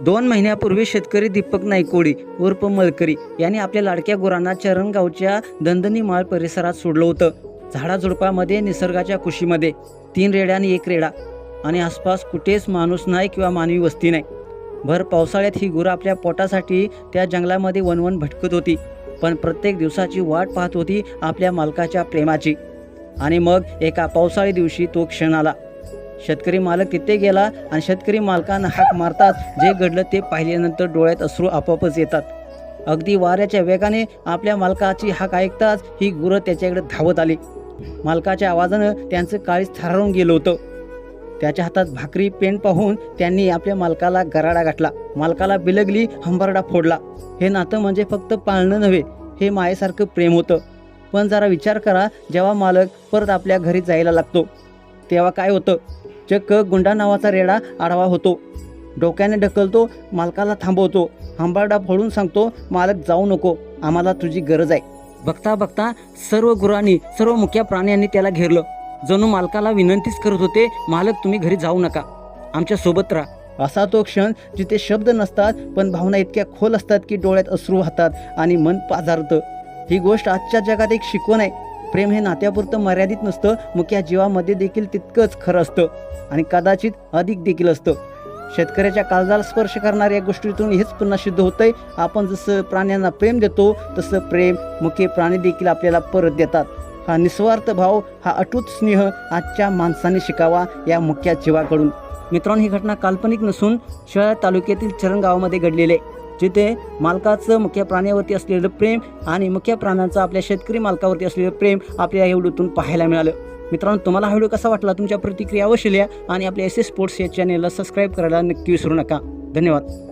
दोन महिन्यापूर्वी शेतकरी दीपक नायकोडी उर्फ मलकरी यांनी आपल्या लाडक्या गुरांना चरणगावच्या दंदनीमाळ परिसरात सोडलं होतं. झाडाझुडपामध्ये निसर्गाच्या कुशीमध्ये. तीन रेड्या आणि एक रेडा. आणि आसपास कुठेच माणूस नाही किंवा मानवी वस्ती नाही. भर पावसाळ्यात ही गुरं आपल्या पोटासाठी त्या जंगलामध्ये वनवन भटकत होती. पण प्रत्येक दिवसाची वाट पाहत होती आपल्या मालकाच्या प्रेमाची. आणि मग एका पावसाळी दिवशी तो क्षण आला. शेतकरी मालक तिथे गेला आणि शेतकरी मालकांना हाक मारताच जे घडलं ते पाहिल्यानंतर डोळ्यात अश्रू आपोआपच येतात. अगदी वाऱ्याच्या वेगाने आपल्या मालकाची हाक ऐकताच ही गुरं त्याच्याकडे धावत आली. मालकाच्या आवाजानं त्यांचं काळीच थरारून गेलं होतं. त्याच्या हातात भाकरी पेन पाहून त्यांनी आपल्या मालकाला गराडा गाठला मालकाला बिलगली हंबरडा फोडला. हे नातं म्हणजे फक्त पाळणं नव्हे हे मायेसारखं प्रेम होतं. पण जरा विचार करा जेव्हा मालक परत आपल्या घरी जायला लागतो तेव्हा काय होतं? चक्क गुंडा नावाचा रेडा आढावा होतो. डोक्याने ढकलतो मालकाला थांबवतो. हंबारडा फोडून सांगतो मालक जाऊ नको आम्हाला तुझी गरज आहे. बघता बघता सर्व गुरांनी सर्व मुख्या प्राण्यांनी त्याला घेरलं. जणू मालकाला विनंतीच करत होते मालक तुम्ही घरी जाऊ नका. आमच्यासोबत राहा. असा तो क्षण जिथे शब्द नसतात पण भावना इतक्या खोल असतात की डोळ्यात अश्रू वाहतात आणि मन पाजारतं ही गोष्ट आजच्या जगात एक शिकवण आहे. प्रेम हे नात्यापुरतं मर्यादित नसतं मुख्या जीवामध्ये देखील तितकंच खरं असतं. आणि कदाचित अधिक देखील असतं. शेतकऱ्याच्या काळजाला स्पर्श करणाऱ्या गोष्टीतून हेच पुन्हा सिद्ध होतंय. आपण जसं प्राण्यांना प्रेम देतो तसं प्रेम मुख्य प्राणी देखील आपल्याला परत देतात. हा निस्वार्थ भाव हा अटूट स्नेह आजच्या माणसाने शिकावा या मुख्या जीवाकडून. मित्रांनो ही घटना काल्पनिक नसून शिळा तालुक्यातील चरण गावामध्ये घडलेली आहे. जिथे मालकाचं मुख्य प्राण्यावरती असलेलं प्रेम आणि मुख्य प्राण्यांचं आपल्या शेतकरी मालकावरती असलेलं प्रेम आपल्या एवढूतून पाहायला मिळालं. मित्रांनो तुम्हाला हा व्हिडिओ कसा वाटला? तुमच्या प्रतिक्रिया अवश्य लिहा आणि आपल्या एस एस स्पोर्ट्स या चॅनेलला सबस्क्राईब करायला नक्की विसरू नका. धन्यवाद.